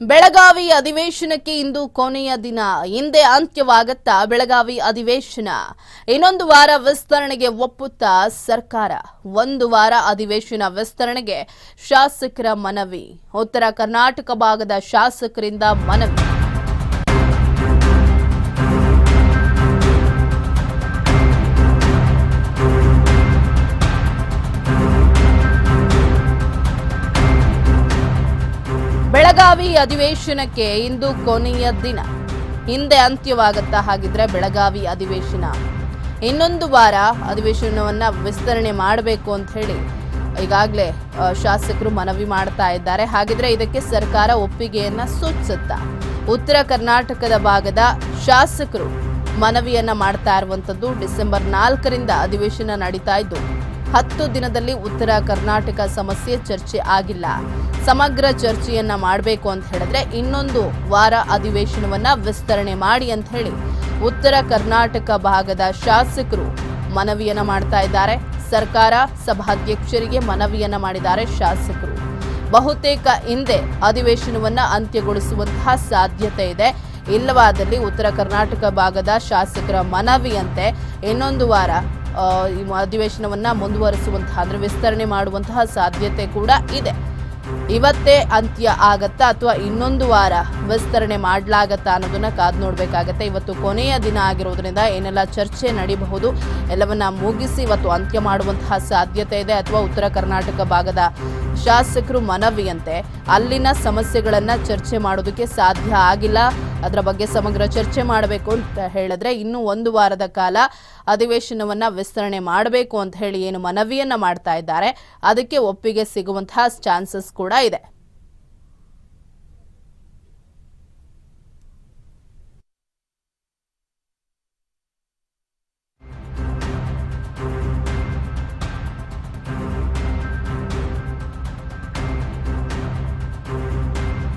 ಬೆಳಗಾವಿ ಅಧಿವೇಶನಕ್ಕೆ ಇಂದು ಕೊನೆಯ ದಿನ. ಹಿಂದೆ ಅಂತ್ಯವಾಗುತ್ತಾ ಬೆಳಗಾವಿ ಅಧಿವೇಶನ. ಇನ್ನೊಂದು ವಾರ ವಿಸ್ತರಣೆಗೆ ಒಪ್ಪುತ್ತಾ ಸರ್ಕಾರ. ಒಂದು ವಾರ ಅಧಿವೇಶನ ವಿಸ್ತರಣೆಗೆ ಶಾಸಕರ ಮನವಿ. ಉತ್ತರ ಕರ್ನಾಟಕ ಭಾಗದ ಶಾಸಕರಿಂದ ಮನವಿ. ಬೆಳಗಾವಿ ಅಧಿವೇಶನಕ್ಕೆ ಇಂದು ಕೊನೆಯ ದಿನ. ಹಿಂದೆ ಅಂತ್ಯವಾಗುತ್ತಾ ಹಾಗಿದ್ರೆ ಬೆಳಗಾವಿ ಅಧಿವೇಶನ. ಇನ್ನೊಂದು ವಾರ ಅಧಿವೇಶನವನ್ನ ವಿಸ್ತರಣೆ ಮಾಡಬೇಕು ಅಂತ ಹೇಳಿ ಈಗಾಗಲೇ ಶಾಸಕರು ಮನವಿ ಮಾಡ್ತಾ ಇದ್ದಾರೆ. ಹಾಗಿದ್ರೆ ಇದಕ್ಕೆ ಸರ್ಕಾರ ಒಪ್ಪಿಗೆಯನ್ನ ಸೂಚಿಸುತ್ತಾ. ಉತ್ತರ ಕರ್ನಾಟಕದ ಭಾಗದ ಶಾಸಕರು ಮನವಿಯನ್ನ ಮಾಡ್ತಾ ಇರುವಂತದ್ದು ಡಿಸೆಂಬರ್ ನಾಲ್ಕರಿಂದ ಅಧಿವೇಶನ ನಡೀತಾ ಇದ್ದು ಹತ್ತು ದಿನದಲ್ಲಿ ಉತ್ತರ ಕರ್ನಾಟಕ ಸಮಸ್ಯೆ ಚರ್ಚೆ ಆಗಿಲ್ಲ. ಸಮಗ್ರ ಚರ್ಚೆಯನ್ನ ಮಾಡಬೇಕು ಅಂತ ಹೇಳಿದ್ರೆ ಇನ್ನೊಂದು ವಾರ ಅಧಿವೇಶನವನ್ನ ವಿಸ್ತರಣೆ ಮಾಡಿ ಅಂತ ಹೇಳಿ ಉತ್ತರ ಕರ್ನಾಟಕ ಭಾಗದ ಶಾಸಕರು ಮನವಿಯನ್ನ ಮಾಡ್ತಾ ಇದ್ದಾರೆ. ಸರ್ಕಾರ ಸಭಾಧ್ಯಕ್ಷರಿಗೆ ಮನವಿಯನ್ನ ಮಾಡಿದ್ದಾರೆ ಶಾಸಕರು. ಬಹುತೇಕ ಹಿಂದೆ ಅಧಿವೇಶನವನ್ನ ಅಂತ್ಯಗೊಳಿಸುವಂತಹ ಸಾಧ್ಯತೆ ಇದೆ. ಇಲ್ಲವಾದಲ್ಲಿ ಉತ್ತರ ಕರ್ನಾಟಕ ಭಾಗದ ಶಾಸಕರ ಮನವಿಯಂತೆ ಇನ್ನೊಂದು ವಾರ ಅಧಿವೇಶನವನ್ನ ಮುಂದುವರಿಸುವಂತಹ ಅಂದ್ರೆ ವಿಸ್ತರಣೆ ಮಾಡುವಂತಹ ಸಾಧ್ಯತೆ ಕೂಡ ಇದೆ. ಇವತ್ತೇ ಅಂತ್ಯ ಆಗತ್ತಾ ಅಥವಾ ಇನ್ನೊಂದು ವಾರ ವಿಸ್ತರಣೆ ಮಾಡಲಾಗತ್ತಾ ಅನ್ನೋದನ್ನ ಕಾದು ನೋಡಬೇಕಾಗತ್ತೆ. ಇವತ್ತು ಕೊನೆಯ ದಿನ ಆಗಿರೋದ್ರಿಂದ ಏನೆಲ್ಲ ಚರ್ಚೆ ನಡೀಬಹುದು, ಎಲ್ಲವನ್ನ ಮುಗಿಸಿ ಇವತ್ತು ಅಂತ್ಯ ಮಾಡುವಂತಹ ಸಾಧ್ಯತೆ ಇದೆ ಅಥವಾ ಉತ್ತರ ಕರ್ನಾಟಕ ಭಾಗದ ಶಾಸಕರು ಮನವಿಯಂತೆ ಅಲ್ಲಿನ ಸಮಸ್ಯೆಗಳನ್ನ ಚರ್ಚೆ ಮಾಡೋದಕ್ಕೆ ಸಾಧ್ಯ ಆಗಿಲ್ಲ. ಅದರ ಬಗ್ಗೆ ಸಮಗ್ರ ಚರ್ಚೆ ಮಾಡಬೇಕು ಅಂತ ಹೇಳಿದ್ರೆ ಇನ್ನೂ ಒಂದು ವಾರದ ಕಾಲ ಅಧಿವೇಶನವನ್ನ ವಿಸ್ತರಣೆ ಮಾಡಬೇಕು ಅಂತ ಹೇಳಿ ಏನು ಮನವಿಯನ್ನ ಮಾಡ್ತಾ ಇದ್ದಾರೆ. ಅದಕ್ಕೆ ಒಪ್ಪಿಗೆ ಸಿಗುವಂತಹ ಚಾನ್ಸಸ್ ಕೂಡ ಇದೆ.